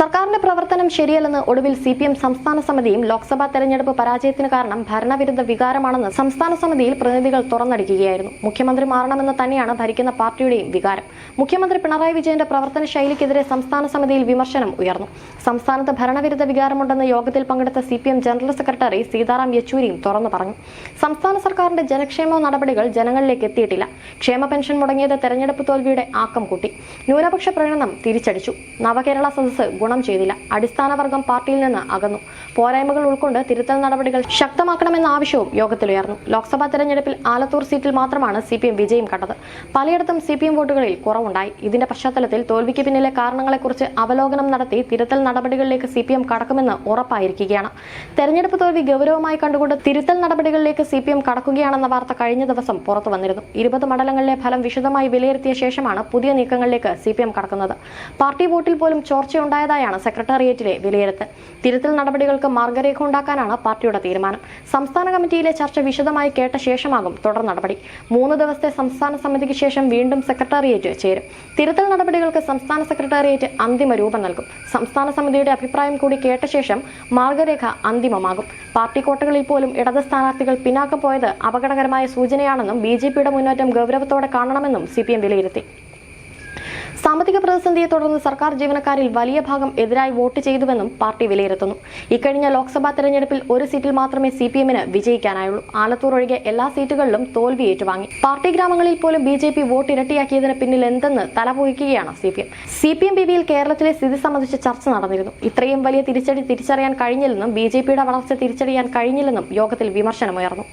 സർക്കാരിന്റെ പ്രവർത്തനം ശരിയല്ലെന്ന് ഒടുവിൽ സി പി എം സംസ്ഥാന സമിതിയും ലോക്സഭാ തെരഞ്ഞെടുപ്പ് പരാജയത്തിന് കാരണം ഭരണവിരുദ്ധ വികാരമാണെന്ന് സംസ്ഥാന സമിതിയിൽ പ്രതിനിധികൾ തുറന്നടിക്കുകയായിരുന്നു. മുഖ്യമന്ത്രി മാറണമെന്ന് തന്നെയാണ് ഭരിക്കുന്ന പാർട്ടിയുടെയും വികാരം. മുഖ്യമന്ത്രി പിണറായി വിജയന്റെ പ്രവർത്തന ശൈലിക്കെതിരെ സംസ്ഥാന സമിതിയിൽ വിമർശനം ഉയർന്നു. സംസ്ഥാനത്ത് ഭരണവിരുദ്ധ വികാരമുണ്ടെന്ന് യോഗത്തിൽ പങ്കെടുത്ത സി ജനറൽ സെക്രട്ടറി സീതാറാം യെച്ചൂരിയും തുറന്നു പറഞ്ഞു. സംസ്ഥാന സർക്കാരിന്റെ ജനക്ഷേമ നടപടികൾ ജനങ്ങളിലേക്ക് എത്തിയിട്ടില്ല. ക്ഷേമ പെൻഷൻ മുടങ്ങിയത് തെരഞ്ഞെടുപ്പ് തോൽവിയുടെ ആക്കം കൂട്ടി. ന്യൂനപക്ഷ പ്രകടനം തിരിച്ചടിച്ചു. നവകേരള സദസ്സ് ഗുണം ചെയ്തില്ല. അടിസ്ഥാന വർഗം പാർട്ടിയിൽ നിന്ന് അകന്നു. പോരായ്മകൾ ഉൾക്കൊണ്ട് തിരുത്തൽ നടപടികൾ ശക്തമാക്കണമെന്ന ആവശ്യവും യോഗത്തിലുയർന്നു. ലോക്സഭാ തെരഞ്ഞെടുപ്പിൽ ആലത്തൂർ സീറ്റിൽ മാത്രമാണ് സി പി എം വിജയം കണ്ടത്. പലയിടത്തും സി പി എം വോട്ടുകളിൽ കുറവുണ്ടായി. ഇതിന്റെ പശ്ചാത്തലത്തിൽ തോൽവിക്ക് പിന്നിലെ കാരണങ്ങളെക്കുറിച്ച് അവലോകനം നടത്തി തിരുത്തൽ നടപടികളിലേക്ക് സി പി എം കടക്കുമെന്ന് ഉറപ്പായിരിക്കുകയാണ്. തെരഞ്ഞെടുപ്പ് തോൽവി ഗൗരവമായി കണ്ടുകൊണ്ട് തിരുത്തൽ നടപടികളിലേക്ക് സി പി എം കടക്കുകയാണെന്ന വാർത്ത കഴിഞ്ഞ ദിവസം പുറത്തു വന്നിരുന്നു. ഇരുപത് മണ്ഡലങ്ങളിലെ ഫലം വിശദമായി വിലയിരുത്തിയ ശേഷമാണ് പുതിയ നീക്കങ്ങളിലേക്ക് സി പി എം കടക്കുന്നത്. പാർട്ടി വോട്ടിൽ പോലും ചോർച്ചയുണ്ടായതായാണ് സെക്രട്ടേറിയറ്റിലെ വിലയിരുത്തൽ. തിരുത്തൽ നടപടികൾക്ക് മാർഗരേഖ ഉണ്ടാക്കാനാണ് പാർട്ടിയുടെ തീരുമാനം. സംസ്ഥാന കമ്മിറ്റിയിലെ ചർച്ച വിശദമായി കേട്ട ശേഷമാകും തുടർ നടപടി. മൂന്ന് ദിവസത്തെ സംസ്ഥാന സമിതിക്ക് ശേഷം വീണ്ടും സെക്രട്ടേറിയറ്റ് ചേരും. തിരുത്തൽ നടപടികൾക്ക് സംസ്ഥാന സെക്രട്ടേറിയറ്റ് അന്തിമ രൂപം നൽകും. സംസ്ഥാന സമിതിയുടെ അഭിപ്രായം കൂടി കേട്ട ശേഷം മാർഗരേഖ അന്തിമമാകും. പാർട്ടി കോട്ടകളിൽ പോലും ഇടത് സ്ഥാനാർത്ഥികൾ പിന്നാക്കം പോയത് അപകടകരമായ സൂചനയാണെന്നും ബി ജെ പിയുടെ മുന്നേറ്റം ഗൗരവത്തോടെ കാണണമെന്നും സി പി എം വിലയിരുത്തി. സാമ്പത്തിക പ്രതിസന്ധിയെ തുടർന്ന് സർക്കാർ ജീവനക്കാരിൽ വലിയ ഭാഗം എതിരായി വോട്ട് ചെയ്തുവെന്നും പാർട്ടി വിലയിരുത്തുന്നു. ഇക്കഴിഞ്ഞ ലോക്സഭാ തെരഞ്ഞെടുപ്പിൽ ഒരു സീറ്റിൽ മാത്രമേ സി വിജയിക്കാനായുള്ളൂ. ആലത്തൂർ ഒഴികെ എല്ലാ സീറ്റുകളിലും തോൽവി ഏറ്റുവാങ്ങി. പാർട്ടി ഗ്രാമങ്ങളിൽ പോലും ബി ജെ പി വോട്ട് ഇരട്ടിയാക്കിയതിന് പിന്നിൽ എന്തെന്ന് തലപൊയ്ക്കുകയാണ് C P M. C P M ബിവിയിൽ കേരളത്തിലെ സ്ഥിതി സംബന്ധിച്ച് ചർച്ച നടന്നിരുന്നു. ഇത്രയും വലിയ തിരിച്ചടി തിരിച്ചറിയാൻ കഴിഞ്ഞില്ലെന്നും ബി ജെ പിയുടെ വളർച്ച തിരിച്ചറിയാൻ കഴിഞ്ഞില്ലെന്നും യോഗത്തിൽ വിമർശനമുയർന്നു.